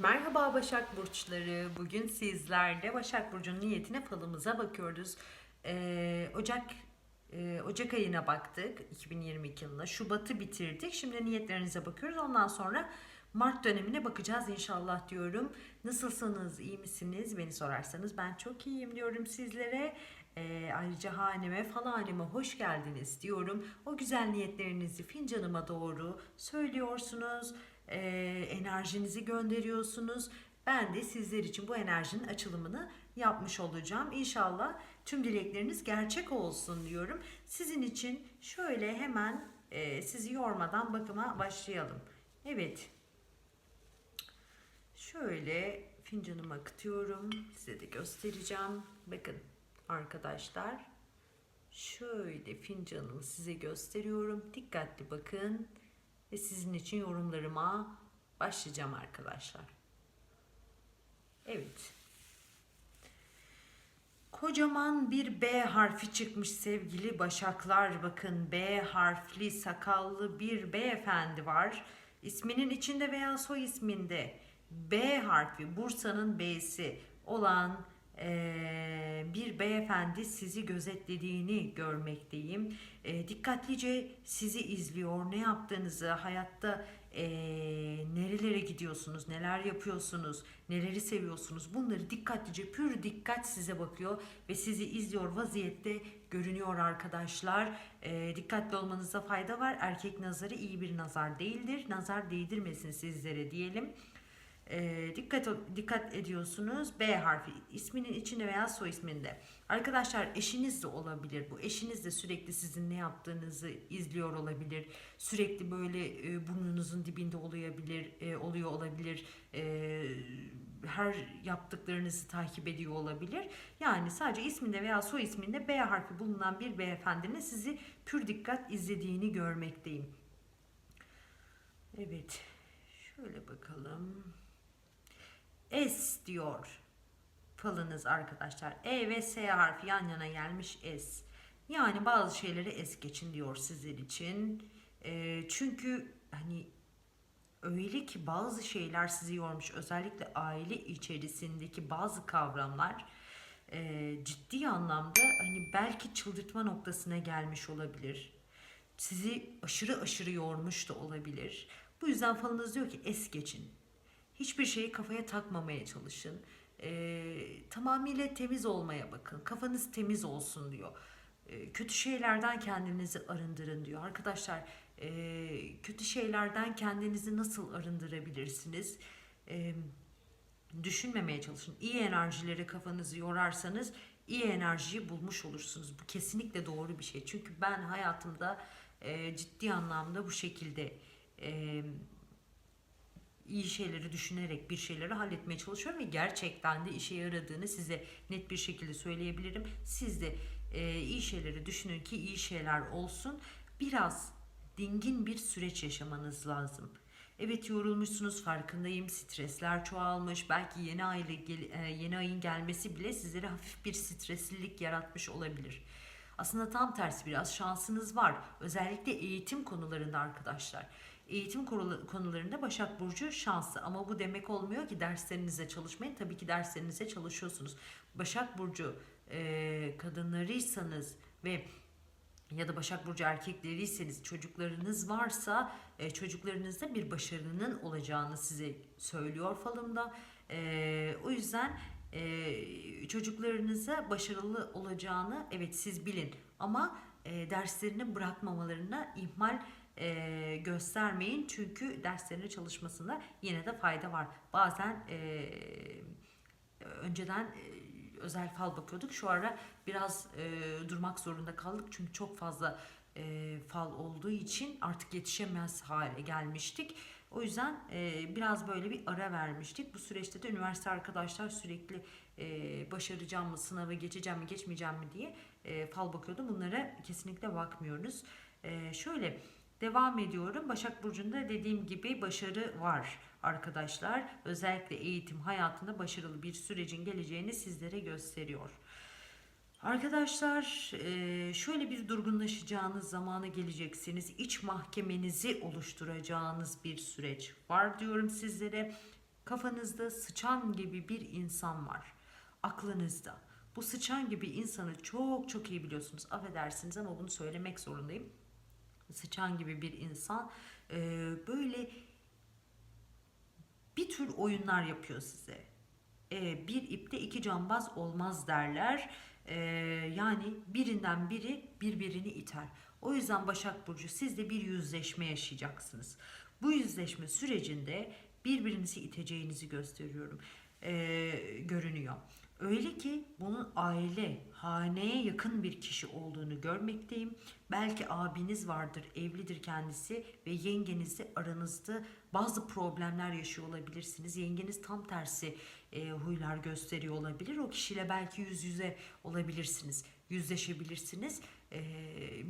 Merhaba Başak Burçları. Bugün sizlerle Başak Burcu'nun niyetine falımıza bakıyoruz. Ee, Ocak e, Ocak ayına baktık 2022 yılında. Şubat'ı bitirdik. Şimdi niyetlerinize bakıyoruz. Ondan sonra Mart dönemine bakacağız inşallah diyorum. Nasılsınız? iyi misiniz? Beni sorarsanız ben çok iyiyim diyorum sizlere. Ee, ayrıca haneme, fal halime hoş geldiniz diyorum. O güzel niyetlerinizi fincanıma doğru söylüyorsunuz. Ee, enerjinizi gönderiyorsunuz. Ben de sizler için bu enerjinin açılımını yapmış olacağım. İnşallah tüm dilekleriniz gerçek olsun diyorum. Sizin için şöyle hemen e, sizi yormadan bakıma başlayalım. Evet. Şöyle fincanımı akıtıyorum. Size de göstereceğim. Bakın arkadaşlar. Şöyle fincanımı size gösteriyorum. Dikkatli bakın. Ve sizin için yorumlarıma başlayacağım arkadaşlar. Evet. Kocaman bir B harfi çıkmış sevgili başaklar. Bakın B harfli sakallı bir beyefendi var. İsminin içinde veya soy isminde B harfi Bursa'nın B'si olan bir beyefendi sizi gözetlediğini görmekteyim. Eee, dikkatlice sizi izliyor. Ne yaptığınızı, hayatta eee, nerelere gidiyorsunuz, neler yapıyorsunuz, neleri seviyorsunuz bunları dikkatlice pür dikkat size bakıyor ve sizi izliyor vaziyette görünüyor arkadaşlar. Eee, dikkatli olmanızda fayda var. Erkek nazarı iyi bir nazar değildir. Nazar değdirmesin sizlere diyelim. Ee, dikkat dikkat ediyorsunuz B harfi isminin içinde veya soy isminde. Arkadaşlar eşiniz de olabilir. Bu eşiniz de sürekli sizin ne yaptığınızı izliyor olabilir. Sürekli böyle e, burnunuzun dibinde olabilir, e, oluyor olabilir. E, her yaptıklarınızı takip ediyor olabilir. Yani sadece isminde veya soy isminde B harfi bulunan bir beyefendinin sizi pür dikkat izlediğini görmekteyim. Evet. Şöyle bakalım. S diyor falınız arkadaşlar. E ve S harfi yan yana gelmiş S. Yani bazı şeyleri es geçin diyor sizler için. Ee, çünkü hani öyle ki bazı şeyler sizi yormuş. Özellikle aile içerisindeki bazı kavramlar e, ciddi anlamda hani belki çıldırtma noktasına gelmiş olabilir. Sizi aşırı aşırı yormuş da olabilir. Bu yüzden falınız diyor ki es geçin. Hiçbir şeyi kafaya takmamaya çalışın. Ee, tamamıyla temiz olmaya bakın. Kafanız temiz olsun diyor. Ee, kötü şeylerden kendinizi arındırın diyor. Arkadaşlar e, kötü şeylerden kendinizi nasıl arındırabilirsiniz? Ee, düşünmemeye çalışın. İyi enerjileri kafanızı yorarsanız iyi enerjiyi bulmuş olursunuz. Bu kesinlikle doğru bir şey. Çünkü ben hayatımda e, ciddi anlamda bu şekilde e, iyi şeyleri düşünerek bir şeyleri halletmeye çalışıyorum ve gerçekten de işe yaradığını size net bir şekilde söyleyebilirim. Siz de e, iyi şeyleri düşünün ki iyi şeyler olsun. Biraz dingin bir süreç yaşamanız lazım. Evet yorulmuşsunuz farkındayım. Stresler çoğalmış. Belki yeni gel- e, yeni ayın gelmesi bile sizlere hafif bir streslilik yaratmış olabilir. Aslında tam tersi biraz şansınız var. Özellikle eğitim konularında arkadaşlar. Eğitim konu- konularında Başak Burcu şanslı ama bu demek olmuyor ki derslerinize çalışmayın. Tabii ki derslerinize çalışıyorsunuz. Başak Burcu e, kadınlarıysanız ve ya da Başak Burcu erkekleriyseniz çocuklarınız varsa e, çocuklarınızda bir başarının olacağını size söylüyor falımda. E, o yüzden e, çocuklarınıza başarılı olacağını evet siz bilin ama e, derslerini bırakmamalarına ihmal e, göstermeyin çünkü derslerine çalışmasında yine de fayda var. Bazen e, önceden e, özel fal bakıyorduk. Şu ara biraz e, durmak zorunda kaldık çünkü çok fazla e, fal olduğu için artık yetişemez hale gelmiştik. O yüzden e, biraz böyle bir ara vermiştik. Bu süreçte de üniversite arkadaşlar sürekli e, başaracağım mı, sınavı geçeceğim mi, geçmeyeceğim mi diye e, fal bakıyordum. Bunlara kesinlikle bakmıyoruz. E, şöyle devam ediyorum. Başak Burcu'nda dediğim gibi başarı var arkadaşlar. Özellikle eğitim hayatında başarılı bir sürecin geleceğini sizlere gösteriyor. Arkadaşlar e, şöyle bir durgunlaşacağınız zamana geleceksiniz. İç mahkemenizi oluşturacağınız bir süreç var diyorum sizlere. Kafanızda sıçan gibi bir insan var. Aklınızda. Bu sıçan gibi insanı çok çok iyi biliyorsunuz. Affedersiniz ama bunu söylemek zorundayım. Sıçan gibi bir insan e, böyle bir tür oyunlar yapıyor size. E, bir ipte iki cambaz olmaz derler. E, yani birinden biri birbirini iter. O yüzden Başak Burcu siz de bir yüzleşme yaşayacaksınız. Bu yüzleşme sürecinde birbirinizi iteceğinizi gösteriyorum. E, görünüyor. Öyle ki bunun aile, haneye yakın bir kişi olduğunu görmekteyim. Belki abiniz vardır, evlidir kendisi ve yengenizle aranızda bazı problemler yaşıyor olabilirsiniz. Yengeniz tam tersi e, huylar gösteriyor olabilir. O kişiyle belki yüz yüze olabilirsiniz, yüzleşebilirsiniz. E,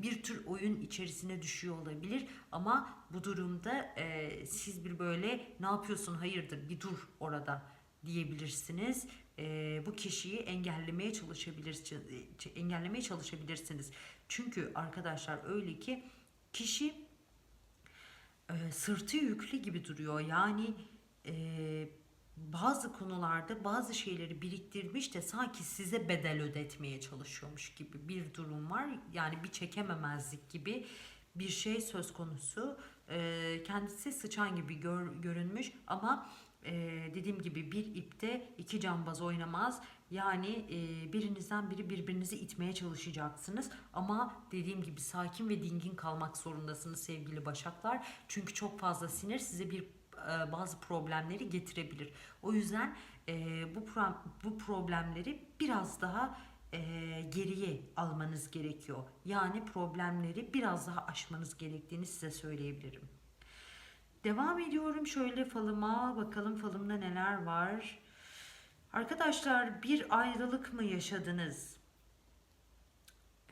bir tür oyun içerisine düşüyor olabilir ama bu durumda e, siz bir böyle ne yapıyorsun hayırdır bir dur orada diyebilirsiniz. E, bu kişiyi engellemeye çalışabilirsiniz. Engellemeye çalışabilirsiniz. Çünkü arkadaşlar öyle ki kişi e, sırtı yüklü gibi duruyor. Yani e, bazı konularda bazı şeyleri biriktirmiş de sanki size bedel ödetmeye çalışıyormuş gibi bir durum var. Yani bir çekememezlik gibi bir şey söz konusu. E, kendisi sıçan gibi gör, görünmüş ama e, dediğim gibi bir ipte iki cambaz oynamaz. Yani e, birinizden biri birbirinizi itmeye çalışacaksınız. Ama dediğim gibi sakin ve dingin kalmak zorundasınız sevgili başaklar. Çünkü çok fazla sinir size bir e, bazı problemleri getirebilir. O yüzden e, bu pro- bu problemleri biraz daha e, geriye almanız gerekiyor. Yani problemleri biraz daha aşmanız gerektiğini size söyleyebilirim. Devam ediyorum şöyle falıma. Bakalım falımda neler var. Arkadaşlar bir ayrılık mı yaşadınız?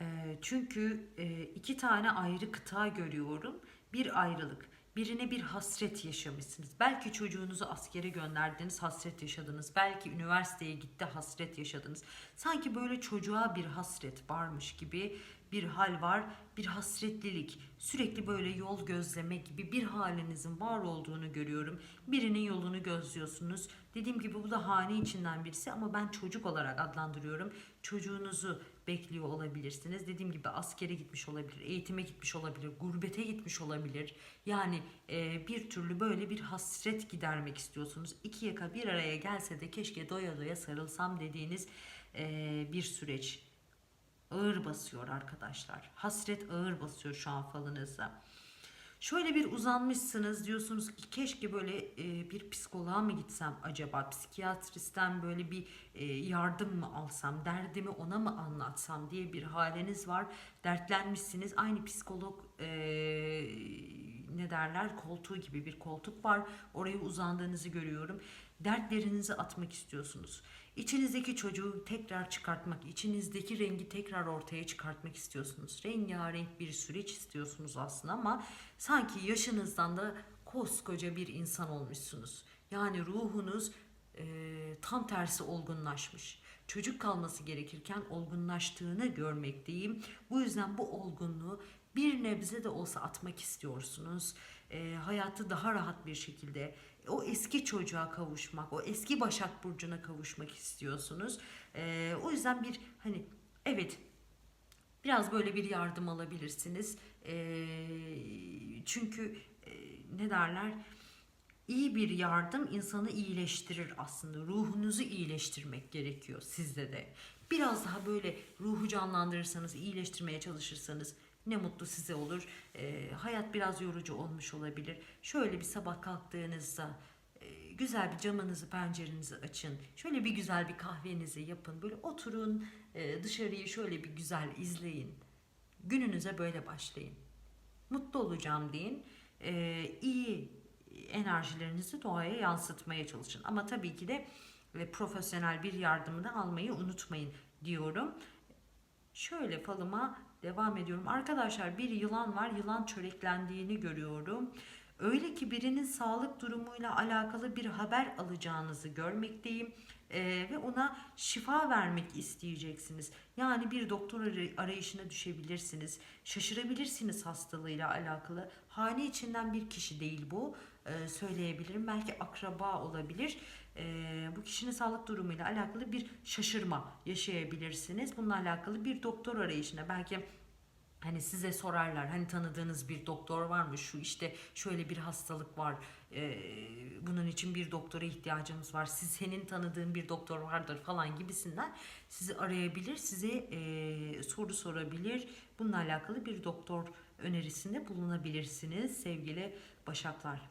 E, çünkü e, iki tane ayrı kıta görüyorum. Bir ayrılık. Birine bir hasret yaşamışsınız. Belki çocuğunuzu askere gönderdiniz, hasret yaşadınız. Belki üniversiteye gitti, hasret yaşadınız. Sanki böyle çocuğa bir hasret varmış gibi bir hal var. Bir hasretlilik, sürekli böyle yol gözleme gibi bir halinizin var olduğunu görüyorum. Birinin yolunu gözlüyorsunuz. Dediğim gibi bu da hane içinden birisi ama ben çocuk olarak adlandırıyorum. Çocuğunuzu bekliyor olabilirsiniz. Dediğim gibi askere gitmiş olabilir, eğitime gitmiş olabilir, gurbete gitmiş olabilir. Yani e, bir türlü böyle bir hasret gidermek istiyorsunuz. İki yaka bir araya gelse de keşke doya doya sarılsam dediğiniz e, bir süreç ağır basıyor arkadaşlar. Hasret ağır basıyor şu an falınıza. Şöyle bir uzanmışsınız diyorsunuz ki keşke böyle e, bir psikoloğa mı gitsem acaba? Psikiyatristten böyle bir e, yardım mı alsam derdimi ona mı anlatsam? diye bir haliniz var. Dertlenmişsiniz. Aynı psikolog e, ne derler? Koltuğu gibi bir koltuk var. Oraya uzandığınızı görüyorum. Dertlerinizi atmak istiyorsunuz İçinizdeki çocuğu tekrar çıkartmak, içinizdeki rengi tekrar ortaya çıkartmak istiyorsunuz. Rengarenk bir süreç istiyorsunuz aslında ama sanki yaşınızdan da koskoca bir insan olmuşsunuz. Yani ruhunuz e, tam tersi olgunlaşmış. Çocuk kalması gerekirken olgunlaştığını görmekteyim. Bu yüzden bu olgunluğu bir nebze de olsa atmak istiyorsunuz. E, hayatı daha rahat bir şekilde o eski çocuğa kavuşmak, o eski Başak Burcu'na kavuşmak istiyorsunuz. E, o yüzden bir hani evet biraz böyle bir yardım alabilirsiniz. E, çünkü e, ne derler? İyi bir yardım insanı iyileştirir aslında. Ruhunuzu iyileştirmek gerekiyor sizde de. Biraz daha böyle ruhu canlandırırsanız, iyileştirmeye çalışırsanız ne mutlu size olur. E, hayat biraz yorucu olmuş olabilir. Şöyle bir sabah kalktığınızda e, güzel bir camınızı, pencerenizi açın. Şöyle bir güzel bir kahvenizi yapın. Böyle oturun, e, dışarıyı şöyle bir güzel izleyin. Gününüze böyle başlayın. Mutlu olacağım deyin. E, iyi enerjilerinizi doğaya yansıtmaya çalışın. Ama tabii ki de ve profesyonel bir yardımını almayı unutmayın diyorum. Şöyle falıma devam ediyorum. Arkadaşlar bir yılan var. Yılan çöreklendiğini görüyorum. Öyle ki birinin sağlık durumuyla alakalı bir haber alacağınızı görmekteyim. Ee, ve ona şifa vermek isteyeceksiniz. Yani bir doktor arayışına düşebilirsiniz. Şaşırabilirsiniz hastalığıyla alakalı. Hane içinden bir kişi değil bu. e, söyleyebilirim. Belki akraba olabilir. E, bu kişinin sağlık durumuyla alakalı bir şaşırma yaşayabilirsiniz. Bununla alakalı bir doktor arayışına belki Hani size sorarlar hani tanıdığınız bir doktor var mı şu işte şöyle bir hastalık var e, bunun için bir doktora ihtiyacımız var siz senin tanıdığın bir doktor vardır falan gibisinden sizi arayabilir size e, soru sorabilir bununla alakalı bir doktor önerisinde bulunabilirsiniz sevgili başaklar.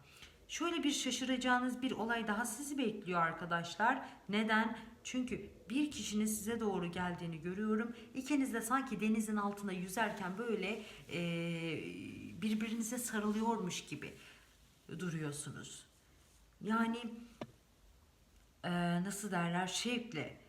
Şöyle bir şaşıracağınız bir olay daha sizi bekliyor arkadaşlar. Neden? Çünkü bir kişinin size doğru geldiğini görüyorum. İkiniz de sanki denizin altında yüzerken böyle e, birbirinize sarılıyormuş gibi duruyorsunuz. Yani e, nasıl derler şevkle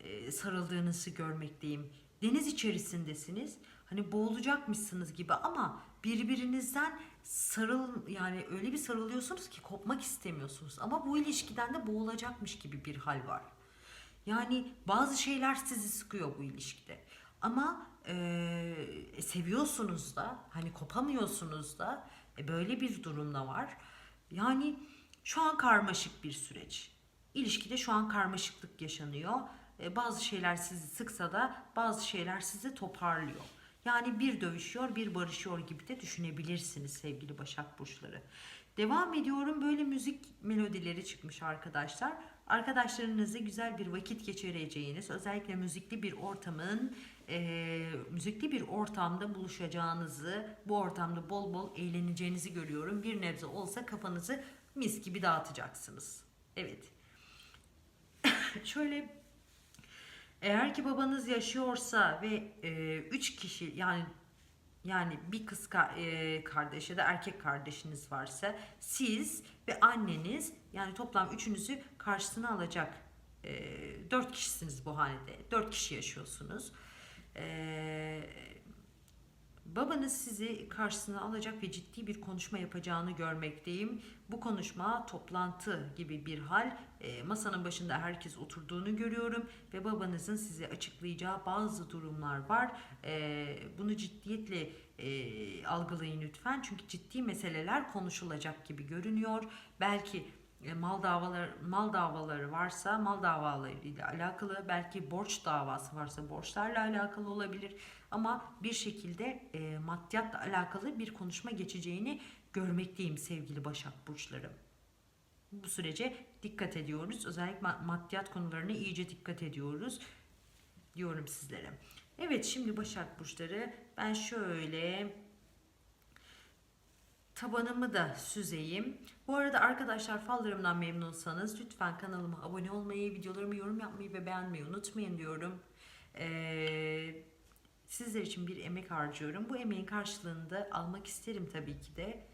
e, sarıldığınızı görmekteyim. Deniz içerisindesiniz. Hani boğulacakmışsınız gibi ama birbirinizden sarıl yani öyle bir sarılıyorsunuz ki kopmak istemiyorsunuz. Ama bu ilişkiden de boğulacakmış gibi bir hal var. Yani bazı şeyler sizi sıkıyor bu ilişkide. Ama e, seviyorsunuz da hani kopamıyorsunuz da e, böyle bir durumda var. Yani şu an karmaşık bir süreç. İlişkide şu an karmaşıklık yaşanıyor. E, bazı şeyler sizi sıksa da bazı şeyler sizi toparlıyor. Yani bir dövüşüyor, bir barışıyor gibi de düşünebilirsiniz sevgili Başak Burçları. Devam ediyorum. Böyle müzik melodileri çıkmış arkadaşlar. Arkadaşlarınızla güzel bir vakit geçireceğiniz, özellikle müzikli bir ortamın, e, müzikli bir ortamda buluşacağınızı, bu ortamda bol bol eğleneceğinizi görüyorum. Bir nebze olsa kafanızı mis gibi dağıtacaksınız. Evet. Şöyle eğer ki babanız yaşıyorsa ve e, üç kişi yani yani bir kız ka- e, kardeş ya da erkek kardeşiniz varsa siz ve anneniz yani toplam üçünüzü karşısına alacak e, dört kişisiniz bu hanede. Dört kişi yaşıyorsunuz. E, babanız sizi karşısına alacak ve ciddi bir konuşma yapacağını görmekteyim. Bu konuşma toplantı gibi bir hal. E, masanın başında herkes oturduğunu görüyorum ve babanızın size açıklayacağı bazı durumlar var. E, bunu ciddiyetle e, algılayın lütfen. Çünkü ciddi meseleler konuşulacak gibi görünüyor. Belki mal davaları mal davaları varsa mal davaları ile alakalı belki borç davası varsa borçlarla alakalı olabilir ama bir şekilde e, maddiyatla alakalı bir konuşma geçeceğini görmekteyim sevgili Başak burçları. Bu sürece dikkat ediyoruz. Özellikle maddiyat konularına iyice dikkat ediyoruz diyorum sizlere. Evet şimdi Başak burçları ben şöyle tabanımı da süzeyim. Bu arada arkadaşlar fallarımdan memnunsanız lütfen kanalıma abone olmayı, videolarımı yorum yapmayı ve beğenmeyi unutmayın diyorum. Ee, sizler için bir emek harcıyorum. Bu emeğin karşılığını da almak isterim tabii ki de.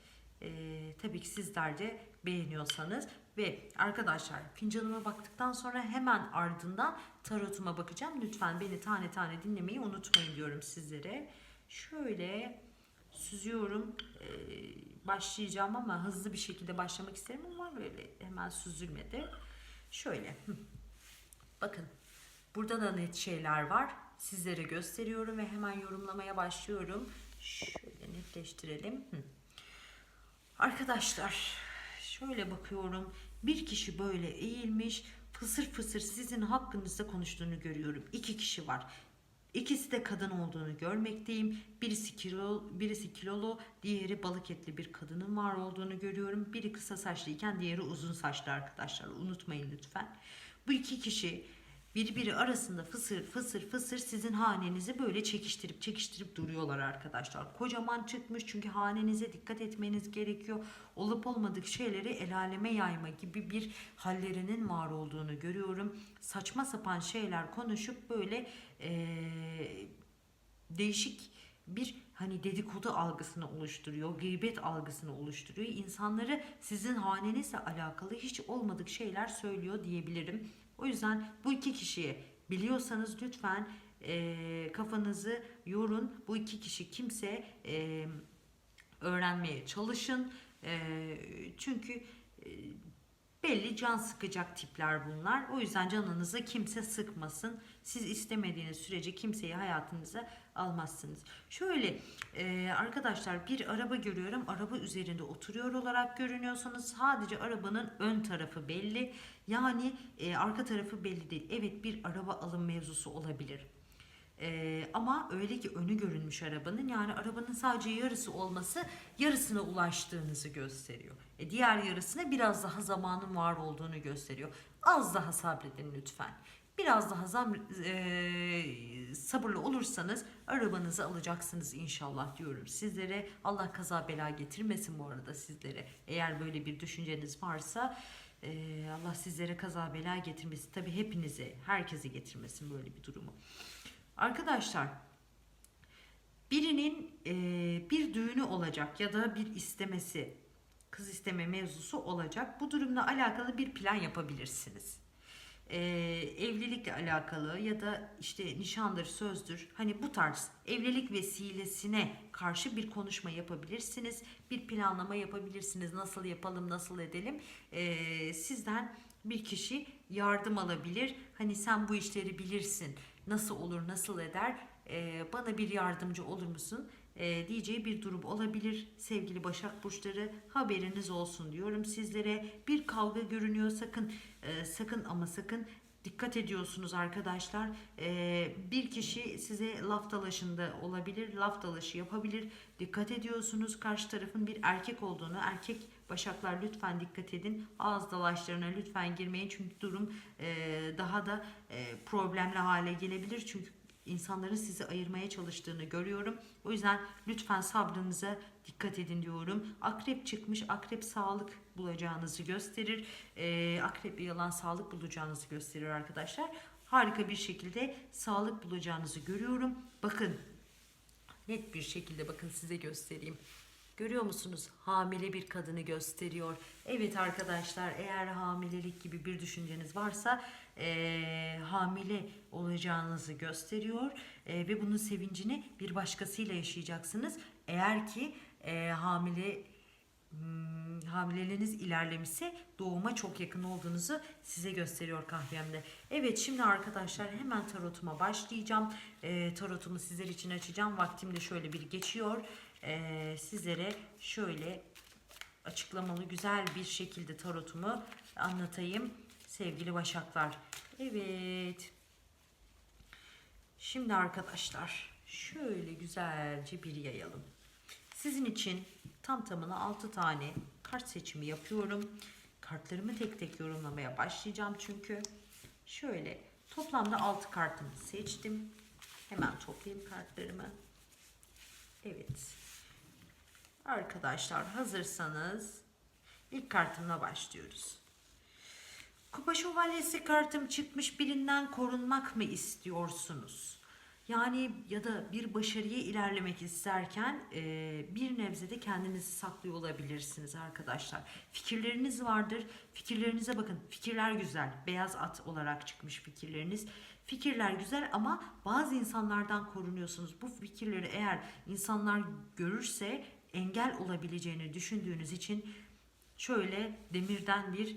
Ee, tabii ki sizler de beğeniyorsanız ve arkadaşlar fincanıma baktıktan sonra hemen ardından tarotuma bakacağım. Lütfen beni tane tane dinlemeyi unutmayın diyorum sizlere. Şöyle süzüyorum. Ee, başlayacağım ama hızlı bir şekilde başlamak isterim ama böyle hemen süzülmedi. Şöyle. Bakın. Burada da net şeyler var. Sizlere gösteriyorum ve hemen yorumlamaya başlıyorum. Şöyle netleştirelim. Arkadaşlar şöyle bakıyorum. Bir kişi böyle eğilmiş fısır fısır sizin hakkınızda konuştuğunu görüyorum. İki kişi var. İkisi de kadın olduğunu görmekteyim. Birisi kilo, birisi kilolu, diğeri balık etli bir kadının var olduğunu görüyorum. Biri kısa saçlıyken diğeri uzun saçlı arkadaşlar. Unutmayın lütfen. Bu iki kişi birbiri arasında fısır fısır fısır sizin hanenizi böyle çekiştirip çekiştirip duruyorlar arkadaşlar. Kocaman çıkmış çünkü hanenize dikkat etmeniz gerekiyor. Olup olmadık şeyleri el aleme yayma gibi bir hallerinin var olduğunu görüyorum. Saçma sapan şeyler konuşup böyle ee, değişik bir hani dedikodu algısını oluşturuyor, gıybet algısını oluşturuyor. İnsanları sizin hanenizle alakalı hiç olmadık şeyler söylüyor diyebilirim. O yüzden bu iki kişiyi biliyorsanız lütfen e, kafanızı yorun. Bu iki kişi kimse e, öğrenmeye çalışın. E, çünkü e, Belli can sıkacak tipler bunlar. O yüzden canınızı kimse sıkmasın. Siz istemediğiniz sürece kimseyi hayatınıza almazsınız. Şöyle e, arkadaşlar bir araba görüyorum. Araba üzerinde oturuyor olarak görünüyorsanız sadece arabanın ön tarafı belli. Yani e, arka tarafı belli değil. Evet bir araba alım mevzusu olabilir. Ee, ama öyle ki önü görünmüş arabanın yani arabanın sadece yarısı olması yarısına ulaştığınızı gösteriyor. E, diğer yarısına biraz daha zamanın var olduğunu gösteriyor. Az daha sabredin lütfen. Biraz daha zam, e, sabırlı olursanız arabanızı alacaksınız inşallah diyorum sizlere. Allah kaza bela getirmesin bu arada sizlere. Eğer böyle bir düşünceniz varsa e, Allah sizlere kaza bela getirmesin. Tabii hepinize, herkese getirmesin böyle bir durumu. Arkadaşlar birinin e, bir düğünü olacak ya da bir istemesi kız isteme mevzusu olacak. Bu durumla alakalı bir plan yapabilirsiniz. E, evlilikle alakalı ya da işte nişandır, sözdür. Hani bu tarz evlilik vesilesine karşı bir konuşma yapabilirsiniz. Bir planlama yapabilirsiniz. Nasıl yapalım, nasıl edelim. E, sizden bir kişi yardım alabilir. Hani sen bu işleri bilirsin. Nasıl olur, nasıl eder? Ee, bana bir yardımcı olur musun? Ee, diyeceği bir durum olabilir. Sevgili Başak Burçları haberiniz olsun diyorum sizlere. Bir kavga görünüyor sakın e, sakın ama sakın dikkat ediyorsunuz arkadaşlar. Ee, bir kişi size laf dalaşında olabilir, laf dalaşı yapabilir. Dikkat ediyorsunuz karşı tarafın bir erkek olduğunu, erkek Başaklar lütfen dikkat edin. Ağız dalaşlarına lütfen girmeyin çünkü durum e, daha da e, problemli hale gelebilir. Çünkü insanların sizi ayırmaya çalıştığını görüyorum. O yüzden lütfen sabrınıza dikkat edin diyorum. Akrep çıkmış. Akrep sağlık bulacağınızı gösterir. E, akrep yalan sağlık bulacağınızı gösterir arkadaşlar. Harika bir şekilde sağlık bulacağınızı görüyorum. Bakın net bir şekilde bakın size göstereyim. Görüyor musunuz? Hamile bir kadını gösteriyor. Evet arkadaşlar eğer hamilelik gibi bir düşünceniz varsa eee, hamile olacağınızı gösteriyor. Eee, ve bunun sevincini bir başkasıyla yaşayacaksınız. Eğer ki eee, hamile hmm, hamileliğiniz ilerlemişse doğuma çok yakın olduğunuzu size gösteriyor kahvemde. Evet şimdi arkadaşlar hemen tarotuma başlayacağım. Eee, tarotumu sizler için açacağım. Vaktim de şöyle bir geçiyor e, sizlere şöyle açıklamalı güzel bir şekilde tarotumu anlatayım sevgili başaklar. Evet. Şimdi arkadaşlar şöyle güzelce bir yayalım. Sizin için tam tamına 6 tane kart seçimi yapıyorum. Kartlarımı tek tek yorumlamaya başlayacağım çünkü. Şöyle toplamda 6 kartımı seçtim. Hemen toplayayım kartlarımı. Evet. Arkadaşlar hazırsanız ilk kartımla başlıyoruz. Kupa şövalyesi kartım çıkmış birinden korunmak mı istiyorsunuz? Yani ya da bir başarıya ilerlemek isterken e, bir nebzede kendinizi saklıyor olabilirsiniz arkadaşlar. Fikirleriniz vardır. Fikirlerinize bakın. Fikirler güzel. Beyaz at olarak çıkmış fikirleriniz. Fikirler güzel ama bazı insanlardan korunuyorsunuz. Bu fikirleri eğer insanlar görürse engel olabileceğini düşündüğünüz için şöyle demirden bir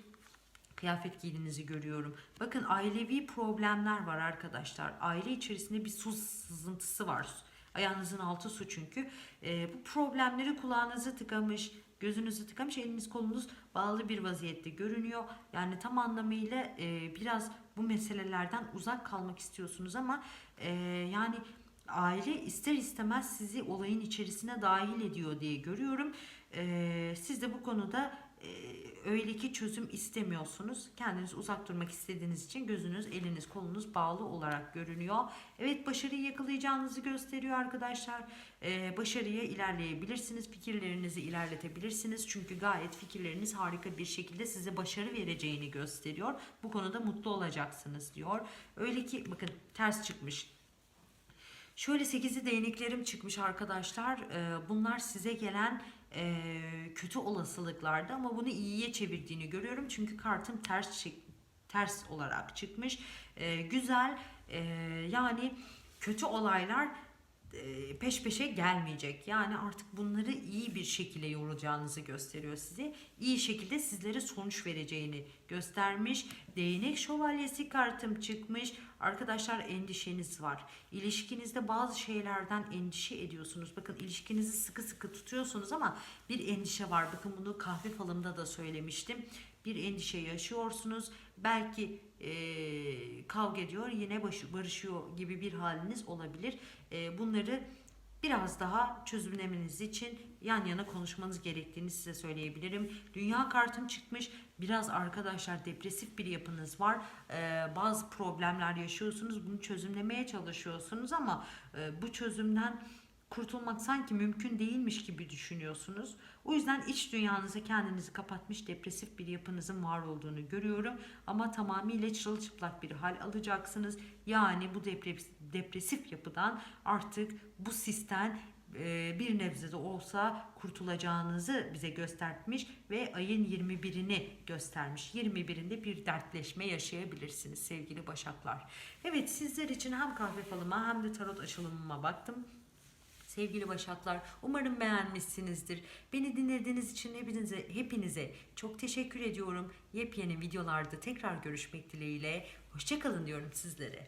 kıyafet giydiğinizi görüyorum. Bakın ailevi problemler var arkadaşlar. Aile içerisinde bir su sızıntısı var. Ayağınızın altı su çünkü. Ee, bu problemleri kulağınızı tıkamış, gözünüzü tıkamış, eliniz kolunuz bağlı bir vaziyette görünüyor. Yani tam anlamıyla e, biraz bu meselelerden uzak kalmak istiyorsunuz ama e, yani aile ister istemez sizi olayın içerisine dahil ediyor diye görüyorum. Ee, siz de bu konuda e, öyle ki çözüm istemiyorsunuz. Kendiniz uzak durmak istediğiniz için gözünüz, eliniz, kolunuz bağlı olarak görünüyor. Evet başarıyı yakalayacağınızı gösteriyor arkadaşlar. Ee, başarıya ilerleyebilirsiniz. Fikirlerinizi ilerletebilirsiniz. Çünkü gayet fikirleriniz harika bir şekilde size başarı vereceğini gösteriyor. Bu konuda mutlu olacaksınız diyor. Öyle ki bakın ters çıkmış Şöyle 8'i değneklerim çıkmış arkadaşlar. Ee, bunlar size gelen e, kötü olasılıklardı ama bunu iyiye çevirdiğini görüyorum. Çünkü kartım ters ters olarak çıkmış. Ee, güzel. Ee, yani kötü olaylar e, peş peşe gelmeyecek. Yani artık bunları iyi bir şekilde yoracağınızı gösteriyor size. İyi şekilde sizlere sonuç vereceğini göstermiş. Değnek şövalyesi kartım çıkmış. Arkadaşlar endişeniz var. İlişkinizde bazı şeylerden endişe ediyorsunuz. Bakın ilişkinizi sıkı sıkı tutuyorsunuz ama bir endişe var. Bakın bunu kahve falımda da söylemiştim. Bir endişe yaşıyorsunuz. Belki eee, kavga ediyor yine başı- barışıyor gibi bir haliniz olabilir. Eee, bunları biraz daha çözümlemeniz için yan yana konuşmanız gerektiğini size söyleyebilirim. Dünya kartım çıkmış. Biraz arkadaşlar depresif bir yapınız var. Eee, bazı problemler yaşıyorsunuz. Bunu çözümlemeye çalışıyorsunuz ama eee, bu çözümden kurtulmak sanki mümkün değilmiş gibi düşünüyorsunuz. O yüzden iç dünyanıza kendinizi kapatmış depresif bir yapınızın var olduğunu görüyorum. Ama tamamıyla çırılçıplak bir hal alacaksınız. Yani bu depres- depresif yapıdan artık bu sistem e, bir nebze de olsa kurtulacağınızı bize göstermiş ve ayın 21'ini göstermiş. 21'inde bir dertleşme yaşayabilirsiniz sevgili başaklar. Evet sizler için hem kahve falıma hem de tarot açılımıma baktım. Sevgili Başaklar, umarım beğenmişsinizdir. Beni dinlediğiniz için hepinize hepinize çok teşekkür ediyorum. Yepyeni videolarda tekrar görüşmek dileğiyle. Hoşçakalın diyorum sizlere.